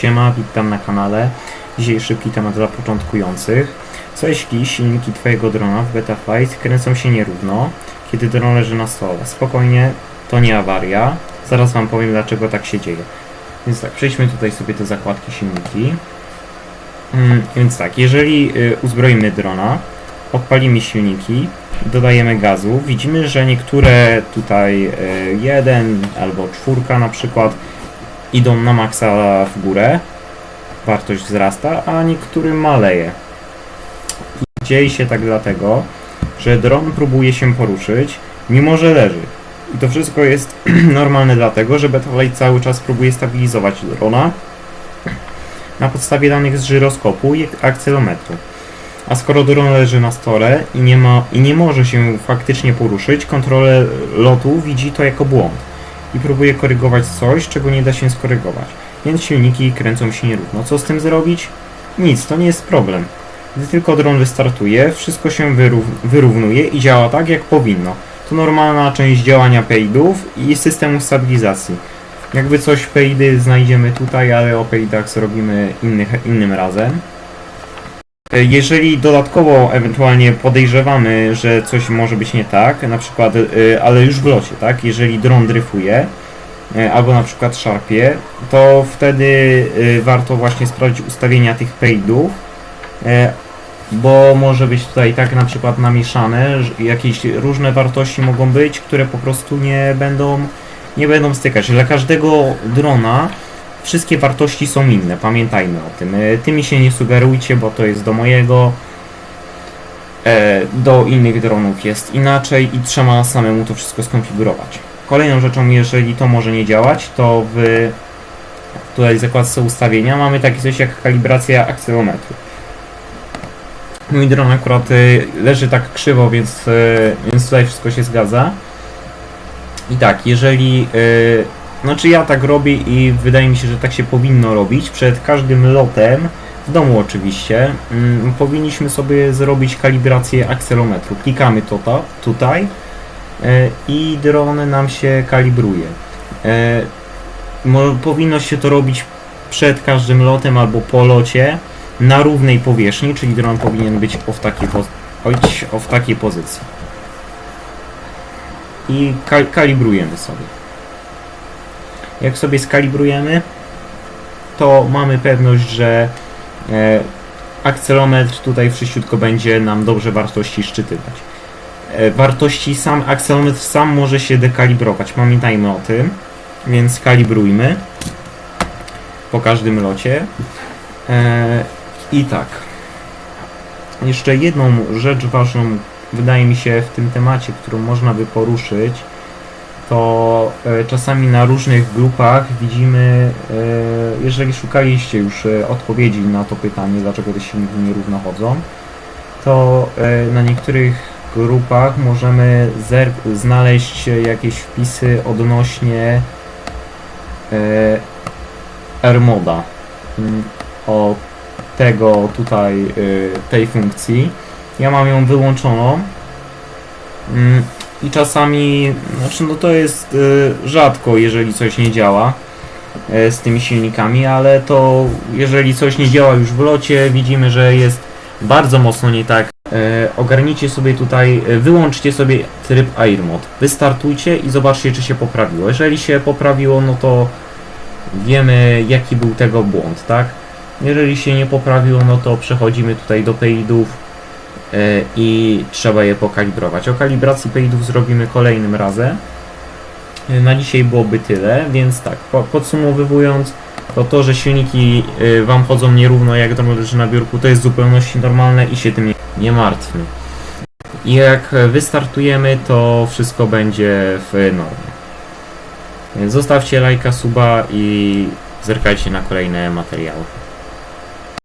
Siema, witam na kanale. Dzisiaj szybki temat dla początkujących. Co jeśli silniki Twojego drona w Beta Flight kręcą się nierówno, kiedy dron leży na stole? Spokojnie, to nie awaria. Zaraz Wam powiem dlaczego tak się dzieje. Więc tak, przejdźmy tutaj sobie do zakładki silniki. Mm, więc tak, jeżeli y, uzbroimy drona, odpalimy silniki, dodajemy gazu, widzimy, że niektóre tutaj y, jeden albo czwórka na przykład idą na maksa w górę, wartość wzrasta, a niektórym maleje. I dzieje się tak dlatego, że dron próbuje się poruszyć, mimo że leży. I to wszystko jest normalne dlatego, że Betaflight cały czas próbuje stabilizować drona na podstawie danych z żyroskopu i akcelometru. A skoro dron leży na stole i nie, ma, i nie może się faktycznie poruszyć, kontroler lotu widzi to jako błąd i próbuje korygować coś, czego nie da się skorygować. Więc silniki kręcą się nierówno. Co z tym zrobić? Nic, to nie jest problem. Gdy tylko dron wystartuje, wszystko się wyrów wyrównuje i działa tak, jak powinno. To normalna część działania peidów i systemu stabilizacji. Jakby coś peidy znajdziemy tutaj, ale o peidach zrobimy innych, innym razem. E, Jeżeli dodatkowo ewentualnie podejrzewamy, że coś może być nie tak, na przykład, y, ale już w locie, tak? Jeżeli dron dryfuje, y, albo na przykład szarpie, to wtedy warto właśnie sprawdzić ustawienia tych peidów, y, bo może być tutaj tak na przykład namieszane, jakieś różne wartości mogą być, które po prostu nie będą, nie będą stykać. Dla każdego drona wszystkie wartości są inne, pamiętajmy o tym. E, Tymi się nie sugerujcie, bo to jest do mojego. E, Do innych dronów jest inaczej i trzeba samemu to wszystko skonfigurować. Kolejną rzeczą, jeżeli to może nie działać, to w tutaj zakładce ustawienia mamy takie coś jak kalibracja akcelometru. Mój dron akurat y, leży tak krzywo, więc, więc tutaj wszystko się zgadza. I tak, jeżeli znaczy ja tak robię i wydaje mi się, że tak się powinno robić. Przed każdym lotem, w domu oczywiście, mm, powinniśmy sobie zrobić kalibrację akcelometru. Klikamy to ta, tutaj e, i dron nam się kalibruje. E, mo- powinno się to robić przed każdym lotem albo po locie na równej powierzchni, czyli dron powinien być o w takiej, ojć, o w takiej pozycji. I kal- kalibrujemy sobie. Jak sobie skalibrujemy, to mamy pewność, że e, akcelometr tutaj wszyściutko będzie nam dobrze wartości szczytywać. E, wartości sam, akcelometr sam może się dekalibrować, pamiętajmy o tym, więc kalibrujmy po każdym locie. E, I tak. Jeszcze jedną rzecz ważną wydaje mi się w tym temacie, którą można by poruszyć, to e, czasami na różnych grupach widzimy, e, jeżeli szukaliście już e, odpowiedzi na to pytanie, dlaczego te silniki nierówno chodzą, to na niektórych grupach możemy znaleźć jakieś wpisy odnośnie AirModa mm, o tego tutaj, tej funkcji. Ja mam ją wyłączoną. I czasami, znaczy no to jest y, rzadko, jeżeli coś nie działa y, z tymi silnikami, ale to jeżeli coś nie działa już w locie, widzimy, że jest bardzo mocno nie tak. Y, ogarnijcie sobie tutaj, y, wyłączcie sobie tryb Air Mode. Wystartujcie i zobaczcie, czy się poprawiło. Jeżeli się poprawiło, no to wiemy, jaki był tego błąd, tak? Jeżeli się nie poprawiło, no to przechodzimy tutaj do peidów e, i trzeba je pokalibrować. O kalibracji peidów zrobimy kolejnym razem. E, Na dzisiaj byłoby tyle, więc tak, po- podsumowując, to to, że silniki e, Wam chodzą nierówno jak dron leży na biurku, to jest w zupełności normalne i się tym nie, martwmy. I jak wystartujemy, to wszystko będzie w normie. Zostawcie lajka, suba i zerkajcie na kolejne materiały.